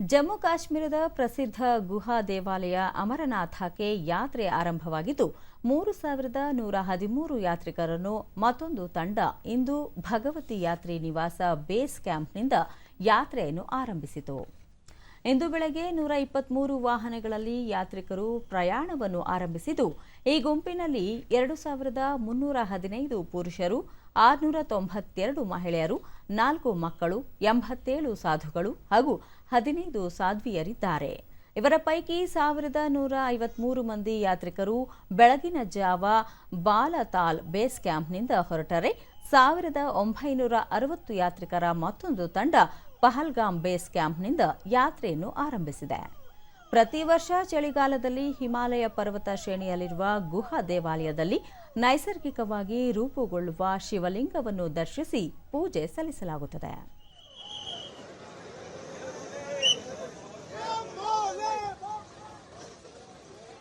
ಜಮ್ಮು ಕಾಶ್ಮೀರದ ಪ್ರಸಿದ್ಧ ಗುಹಾ ದೇವಾಲಯ ಅಮರನಾಥಕ್ಕೆ ಯಾತ್ರೆ ಆರಂಭವಾಗಿದ್ದು, ಮೂರು ಸಾವಿರದ ನೂರ ಹದಿಮೂರು ಯಾತ್ರಿಕರನ್ನು ಮತ್ತೊಂದು ತಂಡ ಇಂದು ಭಗವತಿ ಯಾತ್ರಿ ನಿವಾಸ ಬೇಸ್ ಕ್ಯಾಂಪ್ನಿಂದ ಯಾತ್ರೆಯನ್ನು ಆರಂಭಿಸಿತು. ಇಂದು ಬೆಳಗ್ಗೆ ನೂರ ಇಪ್ಪತ್ಮೂರು ವಾಹನಗಳಲ್ಲಿ ಯಾತ್ರಿಕರು ಪ್ರಯಾಣವನ್ನು ಆರಂಭಿಸಿದ್ದು, ಈ ಗುಂಪಿನಲ್ಲಿ ಎರಡು ಸಾವಿರದ ಮುನ್ನೂರ ಹದಿನೈದು ಪುರುಷರು, ಆರುನೂರ ತೊಂಬತ್ತೆರಡು ಮಹಿಳೆಯರು, ನಾಲ್ಕು ಮಕ್ಕಳು, ಎಂಬತ್ತೇಳು ಸಾಧುಗಳು ಹಾಗೂ ಹದಿನೈದು ಸಾಧ್ವಿಯರಿದ್ದಾರೆ. ಇವರ ಪೈಕಿ ಸಾವಿರದ ನೂರ ಐವತ್ಮೂರು ಮಂದಿ ಯಾತ್ರಿಕರು ಬೆಳಗಿನ ಜಾವ ಬಾಲತಾಲ್ ಬೇಸ್ ಕ್ಯಾಂಪ್ನಿಂದ ಹೊರಟರೆ, ಸಾವಿರದ ಒಂಬೈನೂರ ಅರವತ್ತು ಯಾತ್ರಿಕರ ಮತ್ತೊಂದು ತಂಡ ಪಹಲ್ಗಾಮ್ ಬೇಸ್ ಕ್ಯಾಂಪ್ನಿಂದ ಯಾತ್ರೆಯನ್ನು ಆರಂಭಿಸಿದೆ. ಪ್ರತಿ ವರ್ಷ ಚಳಿಗಾಲದಲ್ಲಿ ಹಿಮಾಲಯ ಪರ್ವತ ಶ್ರೇಣಿಯಲ್ಲಿರುವ ಗುಹಾ ದೇವಾಲಯದಲ್ಲಿ ನೈಸರ್ಗಿಕವಾಗಿ ರೂಪುಗೊಳ್ಳುವ ಶಿವಲಿಂಗವನ್ನು ದರ್ಶಿಸಿ ಪೂಜೆ ಸಲ್ಲಿಸಲಾಗುತ್ತದೆ.